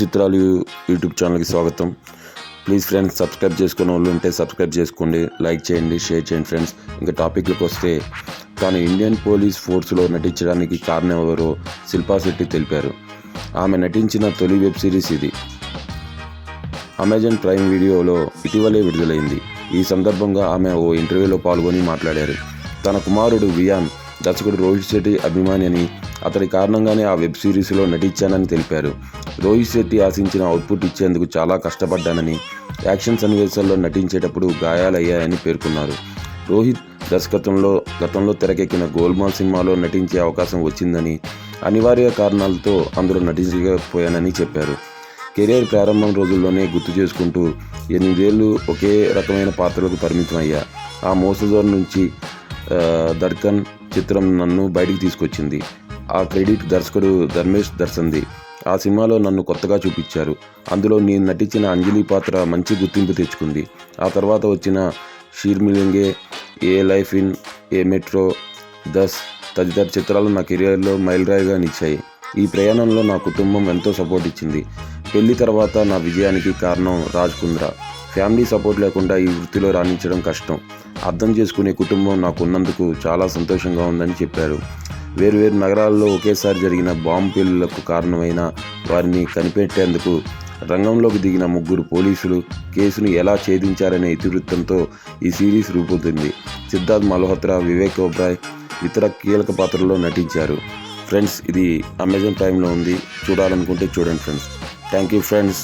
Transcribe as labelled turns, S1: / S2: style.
S1: చిత్రాలు యూట్యూబ్ ఛానల్కి స్వాగతం. ప్లీజ్ ఫ్రెండ్స్ సబ్స్క్రైబ్ చేసుకున్న వాళ్ళు ఉంటే సబ్స్క్రైబ్ చేసుకోండి లైక్ చేయండి షేర్ చేయండి ఫ్రెండ్స్. ఇంకా టాపిక్లకు వస్తే తాను ఇండియన్ పోలీస్ ఫోర్స్లో నటించడానికి కారణం ఎవరో శిల్పా శెట్టి తెలిపారు. ఆమె నటించిన తొలి వెబ్ సిరీస్ ఇది. అమెజాన్ ప్రైమ్ వీడియోలో ఇటీవలే విడుదలైంది. ఈ సందర్భంగా ఆమె ఓ ఇంటర్వ్యూలో పాల్గొని మాట్లాడారు. తన కుమారుడు వియాన్ దర్శకుడు రోహిత్ శెట్టి అభిమాని అని అతడి కారణంగానే ఆ వెబ్ సిరీస్లో నటించానని తెలిపారు. రోహిత్ శెట్టి ఆశించిన అవుట్పుట్ ఇచ్చేందుకు చాలా కష్టపడ్డానని యాక్షన్ సన్నివేశాల్లో నటించేటప్పుడు గాయాలయ్యాయని పేర్కొన్నారు. రోహిత్ దర్శకత్వంలో గతంలో తెరకెక్కిన గోల్మాల్ సినిమాలో నటించే అవకాశం వచ్చిందని అనివార్య కారణాలతో అందులో నటించకపోయానని చెప్పారు. కెరీర్ ప్రారంభం రోజుల్లోనే గుర్తు చేసుకుంటూ ఎనిమిదేళ్ళు ఒకే రకమైన పాత్రలకు పరిమితమయ్యా. ఆ మోసదోర్ నుంచి దర్కన్ చిత్రం నన్ను బయటికి తీసుకొచ్చింది. ఆ క్రెడిట్ దర్శకుడు ధర్మేష్ దర్శంది ఆ సినిమాలో నన్ను కొత్తగా చూపించారు. అందులో నేను నటించిన అంజలి పాత్ర మంచి గుర్తింపు తెచ్చుకుంది. ఆ తర్వాత వచ్చిన షీర్మిలింగే a life in a metro Dus తదితర చిత్రాలు నా కెరియర్లో మైలురాయిగా నిచ్చాయి ఈ ప్రయాణంలో నా కుటుంబం ఎంతో సపోర్ట్ ఇచ్చింది. పెళ్ళి తర్వాత నా విజయానికి కారణం రాజ్ కుంద్రా. ఫ్యామిలీ సపోర్ట్ లేకుండా ఈ వృత్తిలో రాణించడం కష్టం. అర్థం చేసుకునే కుటుంబం నాకు ఉన్నందుకు చాలా సంతోషంగా ఉందని చెప్పారు. వేర్వేరు నగరాల్లో ఒకేసారి జరిగిన బాంబు పేలులకు కారణమైన వారిని కనిపెట్టేందుకు రంగంలోకి దిగిన ముగ్గురు పోలీసులు కేసును ఎలా ఛేదించారనే ఇతివృత్తంతో ఈ సిరీస్ రూపొందింది. సిద్ధార్థ్ మల్హోత్రా వివేక్ ఓబ్రాయ్ ఇతర కీలక పాత్రల్లో నటించారు. ఫ్రెండ్స్ ఇది అమెజాన్ ప్రైమ్లో ఉంది. చూడాలనుకుంటే చూడండి ఫ్రెండ్స్. Thank you friends.